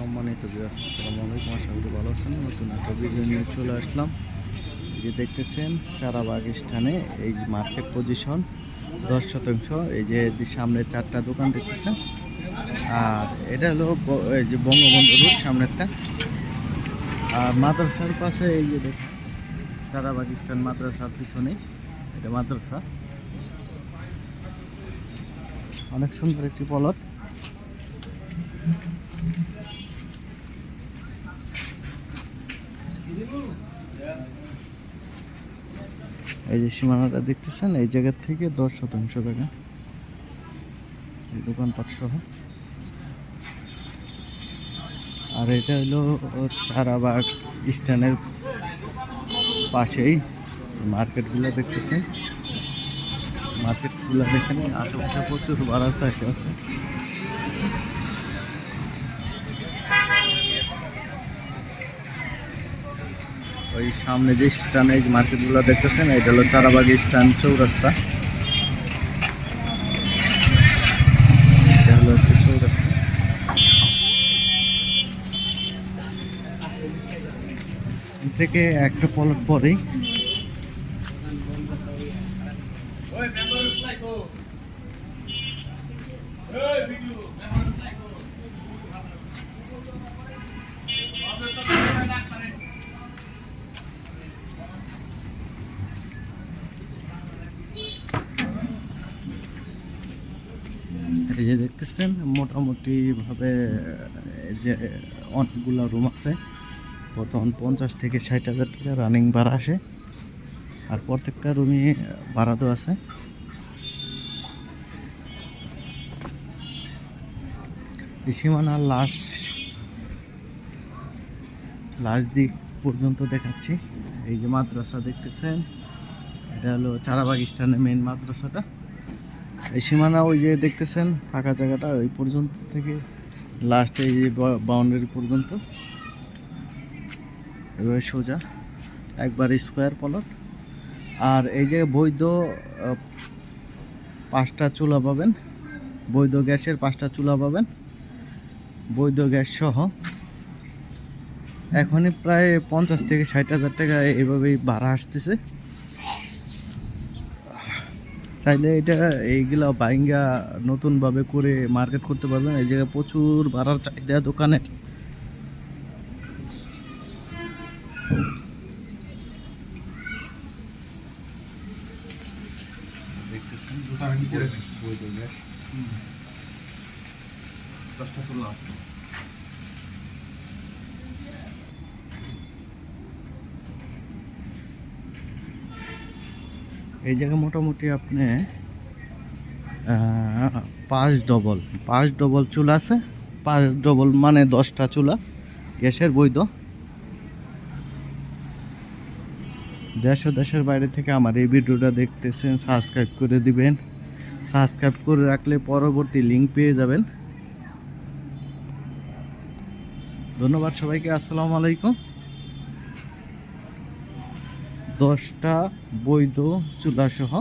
সম্মানিত বিরাজ আসসালামু আলাইকুম, আশা করি ভালো আছেন। নতুন একটা ভিডিও নিয়ে চলে আসলাম। যে দেখতেছেন, চারাবাগ স্থানে এই মার্কেট পজিশন দশ শতাংশ। এই যে সামনে চারটা দোকান দেখতেছেন। আর এটা হলো এই যে বঙ্গবন্ধু রোড সামনেরটা। আর মাদ্রাসার পাশে এই যে দেখুন, চারাবাগ স্থান মাদ্রাসার পিছনে এটা মাদ্রাসা। অনেক সুন্দর একটি পলট এই যে সীমানাটা দেখতেছেন, এই জায়গার থেকে দশ শতাংশ টাকা। এই দোকানপাট সহ। আর এটা হলো চারাবাগ স্ট্যান্ডের পাশেই মার্কেটগুলো দেখতেছেন। মার্কেটগুলো এখানে আশেপাশে প্রচুর ভাড়া চাষে আছে। ওই সামনে যে স্ট্যান্ড এই মার্কেটগুলো দেখতেছেন, এটা হলো চারাবাগ স্ট্যান্ড চৌরাস্তা। এটা হলো চৌরাস্তা। থেকে একটা পলট পরেই এই যে দেখতেছেন, মোটামুটি ভাবে যে, অনেকগুলো রুম আছে। বর্তমান পঞ্চাশ থেকে ষাট হাজার টাকা রানিং ভাড়া আসে। আর প্রত্যেকটা রুমই ভাড়া তো আছে। এই সীমানার লাশ লাশ দিক পর্যন্ত দেখাচ্ছি। এই যে মাদ্রাসা দেখতেছেন, এটা হলো চারাবাগ স্ট্যান্ডের মেন মাদ্রাসাটা। এই সীমানা ওই যে দেখতেছেন, ফাঁকা জায়গাটা, ওই পর্যন্ত থেকে লাস্ট এই বাউন্ডারি পর্যন্ত। এভাবে সোজা, একবার স্কোয়ার পলট আর এই যে বৈধ পাঁচটা চুলা পাবেন, বৈধ গ্যাসের পাঁচটা চুলা পাবেন, বৈধ গ্যাস সহ। এখনই প্রায় পঞ্চাশ থেকে ষাট হাজার টাকা এভাবেই ভাড়া আসতেছে। চাইলে এটা এইগুলা বাইঙ্গা নতুনভাবে করে মার্কেট করতে পারবেন। এই জায়গায় প্রচুর ভাড়ার চাহিদা দোকানের এই জায়গায় মোটামুটি আপনি পাঁচ ডবল পাঁচ ডবল চুলা আছে, পাঁচ ডবল মানে দশটা চুলা, গ্যাসের বৈধ। দেশ ও দেশের বাইরে থেকে আমার এই ভিডিওটা দেখতেছেন সাবস্ক্রাইব করে দিবেন। সাবস্ক্রাইব করে রাখলে পরবর্তী লিঙ্ক পেয়ে যাবেন। ধন্যবাদ সবাইকে, আসসালামু আলাইকুম। দশটা বৈধ চুলা সহ